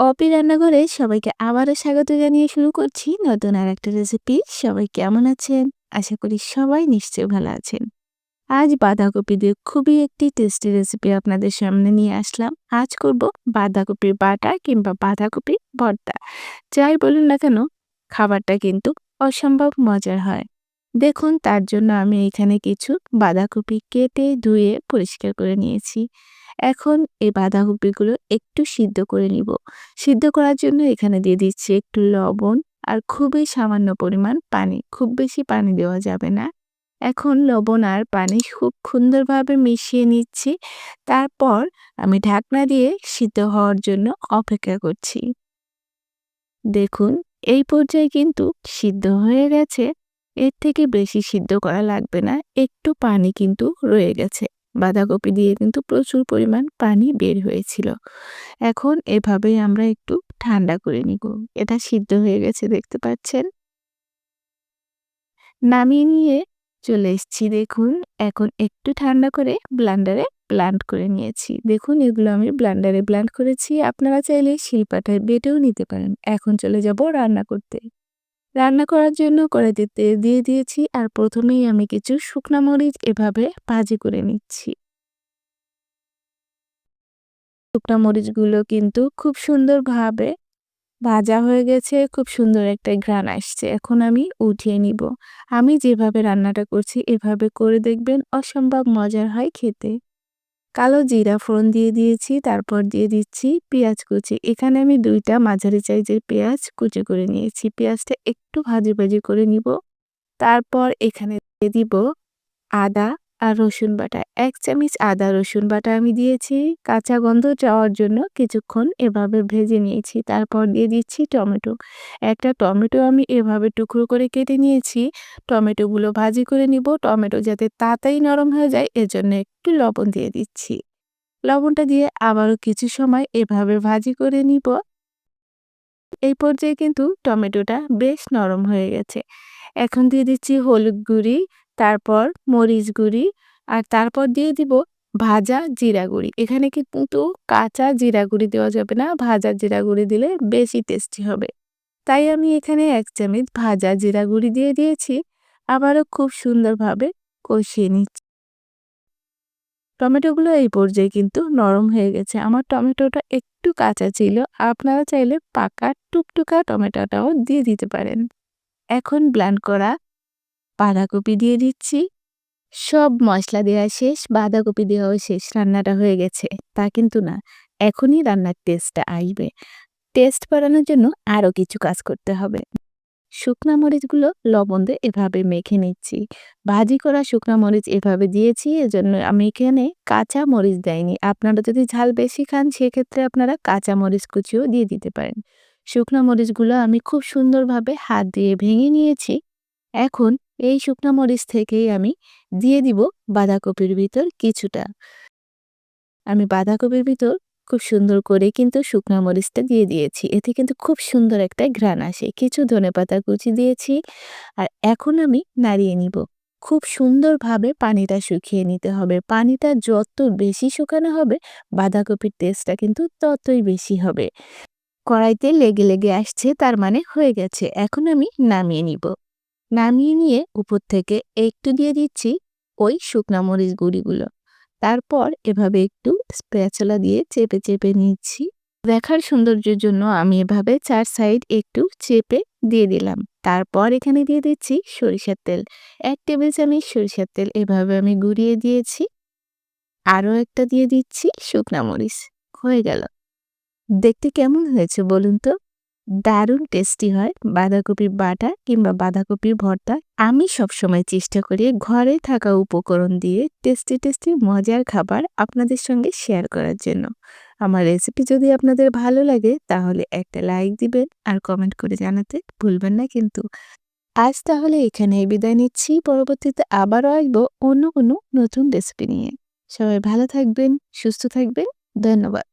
অপি রান্নাঘরে সবাইকে আবারও স্বাগত জানিয়ে শুরু করছি নতুন আর একটা রেসিপি সবাই কেমন আছেন? আশা করি সবাই নিশ্চয়ই ভালো আছেন। আজ বাঁধাকপি দিয়ে খুবই একটি টেস্টি রেসিপি আপনাদের সামনে নিয়ে আসলাম। আজ করব বাঁধাকপির বাটা কিংবা বাঁধাকপি ভর্তা। যাই বলুন না কেন, খাবারটা কিন্তু অসম্ভব মজার হয়। দেখুন, তার জন্য আমি এখানে কিছু বাঁধাকপি কেটে ধুয়ে পরিষ্কার করে নিয়েছি। এখন এই বাঁধাকপিগুলো একটু সিদ্ধ করে নিব। সিদ্ধ করার জন্য এখানে দিয়ে দিচ্ছি একটু লবণ আর খুবই সামান্য পরিমাণ পানি। খুব বেশি পানি দেওয়া যাবে না। এখন লবণ আর পানি খুব সুন্দরভাবে মিশিয়ে নিচ্ছি। তারপর আমি ঢাকনা দিয়ে সিদ্ধ হওয়ার জন্য অপেক্ষা করছি। দেখুন, এই পর্যায়ে কিন্তু সিদ্ধ হয়ে গেছে। এর থেকে বেশি সিদ্ধ করা লাগবে না। একটু পানি কিন্তু রয়ে গেছে। বাঁধাকপি দিয়ে কিন্তু প্রচুর পরিমাণ পানি বের হয়েছিল। এখন এভাবেই আমরা একটু ঠান্ডা করে নিব। এটা সিদ্ধ হয়ে গেছে, দেখতে পাচ্ছেন? নামিয়ে নিয়ে চলে এসছি, দেখুন। এখন একটু ঠান্ডা করে ব্লান্ডারে ব্লান্ড করে নিয়েছি। দেখুন, এগুলো আমি ব্লান্ডারে ব্লান্ড করেছি। আপনারা চাইলে শিলপাটায় বেটেও নিতে পারেন। এখন চলে যাব রান্না করতে। রান্না করার জন্য কড়াইতে তেল দিয়ে দিয়েছি আর প্রথমেই আমি কিছু শুকনা মরিচ এভাবে ভাজি করে নিচ্ছি। শুকনা মরিচগুলো কিন্তু খুব সুন্দরভাবে ভাজা হয়ে গেছে, খুব সুন্দর একটা ঘ্রাণ আসছে। এখন আমি উঠিয়ে নিব। আমি যেভাবে রান্নাটা করছি এভাবে করে দেখবেন অসম্ভব মজার হয় খেতে। কালো জিরা ফোড়ন দিয়ে দিয়েছি, তারপর দিয়ে দিচ্ছি পেঁয়াজ কুচি। এখানে আমি দুইটা মাঝারি সাইজের পেঁয়াজ কুচি করে নিয়েছি। পেঁয়াজটা একটু ভাজি ভাজি করে নিব। তারপর এখানে দিয়ে দিব আদা আর রসুন বাটা। এক চামচ আদা, রসুন বাটা আমি দিয়েছি। কাঁচা গন্ধ যাওয়ার জন্য কিছুক্ষণ এভাবে ভেজে নিয়েছি। তারপর দিয়ে দিচ্ছি টমেটো। একটা টমেটো আমি এভাবে টুকরো করে কেটে নিয়েছি। টমেটোগুলো ভাজি করে নিব। টমেটো যাতে তাড়াতাড়ি নরম হয়ে যায়, এজন্য একটু লবণ দিয়ে দিচ্ছি। লবণটা দিয়ে আবারও কিছু সময় এভাবে ভাজি করে নিব। এই পর্যায়ে কিন্তু টমেটোটা বেশ নরম হয়ে গেছে। এখন দিয়ে দিচ্ছি হলুদ গুঁড়ি। তারপর মরিচ গুঁড়ি আর তারপর দিয়ে দিব ভাজা জিরা গুঁড়ি। এখানে কিন্তু কাঁচা জিরা গুঁড়ি দেওয়া যাবে না, ভাজা জিরা গুঁড়ি দিলে বেশি টেস্টি হবে। তাই আমি এখানে এক চামচ ভাজা জিরা গুঁড়ি দিয়ে দিয়েছি, আবারও খুব সুন্দরভাবে কষিয়ে নিচ্ছি। টমেটোগুলো এই পর্যায়ে কিন্তু নরম হয়ে গেছে। আমার টমেটোটা একটু কাঁচা ছিল, আপনারা চাইলে পাকা টুকটুকা টমেটোটাও দিয়ে দিতে পারেন। এখন ব্ল্যান্ড করা বাঁধাকপি দিয়ে দিচ্ছি। সব মশলা দেওয়া শেষ, বাঁধাকপি দেওয়াও শেষ, রান্নাটা হয়ে গেছে। তা কিন্তু না, এখনই রান্নার টেস্টটা আসবে। টেস্ট বাড়ানোর জন্য আরও কিছু কাজ করতে হবে। শুকনা মরিচগুলো লবণ দিয়ে এভাবে মেখে নিচ্ছি। ভাজি করা শুকনা মরিচ এভাবে দিয়েছি, এজন্য আমি এখানে কাঁচা মরিচ দেয়নি আপনারা যদি ঝাল বেশি খান, সেক্ষেত্রে আপনারা কাঁচা মরিচ কুচিও দিয়ে দিতে পারেন। শুকনা মরিচগুলো আমি খুব সুন্দরভাবে হাত দিয়ে ভেঙে নিয়েছি। এখন এই শুকনো মরিচ থেকেই আমি দিয়ে দিব বাঁধাকপির ভিতর কিছুটা। আমি বাঁধাকপির ভিতর খুব সুন্দর করে কিন্তু শুকনো মরিচটা দিয়ে দিয়েছি। এতে কিন্তু খুব সুন্দর একটা ঘ্রাণ আসে। কিছু ধনে পাতা কুচি দিয়েছি আর এখন আমি নাড়িয়ে নিব। খুব সুন্দরভাবে পানিটা শুকিয়ে নিতে হবে। পানিটা যত বেশি শুকানো হবে, বাঁধাকপির টেস্টটা কিন্তু ততই বেশি হবে। কড়াইতে লেগে লেগে আসছে, তার মানে হয়ে গেছে। এখন আমি নামিয়ে নিব। নামিয়ে নিয়ে উপর থেকে একটু দিয়ে দিচ্ছি ওই শুকনা মরিচ গুঁড়িগুলো। তারপর এভাবে একটু স্প্যাচলা দিয়ে চেপে চেপে নিচ্ছি। দেখার সৌন্দর্যের জন্য আমি এভাবে চার সাইড একটু চেপে দিয়ে দিলাম। তারপর এখানে দিয়ে দিচ্ছি সরিষার তেল। এক টেবিল চামচ সরিষার তেল এভাবে আমি গুঁড়িয়ে দিয়েছি। আরও একটা দিয়ে দিচ্ছি শুকনা মরিচ। হয়ে গেল। দেখতে কেমন হয়েছে বলুন তো? দারুণ টেস্টি হয়। বাঁধাকপির বাটা কিংবা বাঁধাকপির ভর্তা আমি সবসময় চেষ্টা করি ঘরে থাকা উপকরণ দিয়ে টেস্টি টেস্টি মজার খাবার আপনাদের সঙ্গে শেয়ার করার জন্য। আমার রেসিপি যদি আপনাদের ভালো লাগে তাহলে একটা লাইক দিবেন আর কমেন্ট করে জানাতে ভুলবেন না কিন্তু। আজ তাহলে এখানে বিদায় নিচ্ছি। পরবর্তীতে আবারও আসব অন্য কোনো নতুন রেসিপি নিয়ে। সবাই ভালো থাকবেন, সুস্থ থাকবেন। ধন্যবাদ।